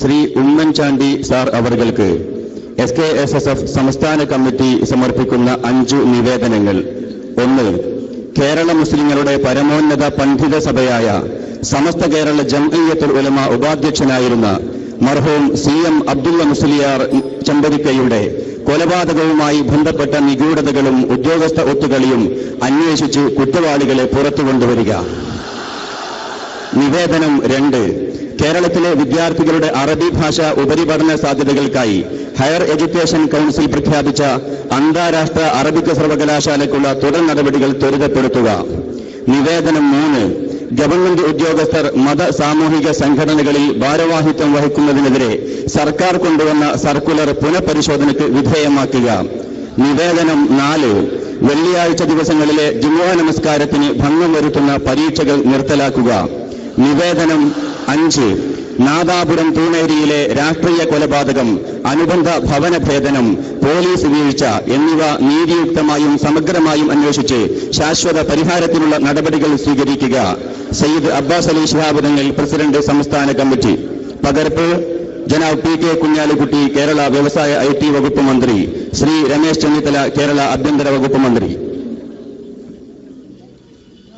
Shri Oommen Chandy sir അവർക്ക് S K S S F സംസ്ഥാന committee സമർപ്പിക്കുന്ന അഞ്ചു നിവേദനങ്ങൾ. ഒന്ന് കേരള മുസ്ലിങ്ങളുടെ പരമോന്നത പണ്ഡിത സഭയായ സമസ്ത കേരള ജംഇയ്യത്തുൽ ഉലമ ഉപാധ്യക്ഷനായിരുന്ന മർഹൂം സി എം അബ്ദുള്ള മുസ്ലിയാർ ചെമ്പരിക്കയുടെ കൊലപാതകവുമായി ബന്ധപ്പെട്ട നിഗൂഢതകളും ഉദ്യോഗസ്ഥ ഒത്തുകളിയും അന്വേഷിച്ച് കുറ്റവാളികളെ പുറത്തു കൊണ്ടുവരിക നിവേദനം രണ്ട് കേരളത്തിലെ വിദ്യാർത്ഥികളുടെ അറബി ഭാഷ ഉപരിപഠന സാധ്യതകൾക്കായി ഹയർ എഡ്യൂക്കേഷൻ കൗൺസിൽ പ്രഖ്യാപിച്ച അന്താരാഷ്ട്ര അറബിക് സർവകലാശാലയ്ക്കുള്ള തുടർ നടപടികൾ ത്വരിതപ്പെടുത്തുക. നിവേദനം മൂന്ന്. ഗവൺമെന്റ് ഉദ്യോഗസ്ഥർ മത സാമൂഹിക സംഘടനകളിൽ ഭാരവാഹിത്വം വഹിക്കുന്നതിനെതിരെ സർക്കാർ കൊണ്ടുവന്ന സർക്കുലർ പുനഃപരിശോധനയ്ക്ക് വിധേയമാക്കുക. നിവേദനം നാല്. വെള്ളിയാഴ്ച ദിവസങ്ങളിലെ ജുമുഅ നമസ്കാരത്തിന് ഭംഗം വരുത്തുന്ന പരീക്ഷകൾ നിർത്തലാക്കുക. നിവേദനം അഞ്ച് നാദാപുരം തൂണേരിയിലെ രാഷ്ട്രീയ കൊലപാതകം അനുബന്ധ ഭവന ഭേദനം പോലീസ് വീഴ്ച എന്നിവ നീതിയുക്തമായും സമഗ്രമായും അന്വേഷിച്ച് ശാശ്വത പരിഹാരത്തിനുള്ള നടപടികൾ സ്വീകരിക്കുക. സയ്യിദ് അബ്ബാസ് അലി ശിഹാബുദങ്ങൾ പ്രസിഡന്റ് സംസ്ഥാന കമ്മിറ്റി. പകർപ്പ് ജനാബ് പി കെ കുഞ്ഞാലിക്കുട്ടി കേരള വ്യവസായ ഐ ടി വകുപ്പ് മന്ത്രി. ശ്രീ രമേശ് ചെന്നിത്തല കേരള ആഭ്യന്തര വകുപ്പ് മന്ത്രി.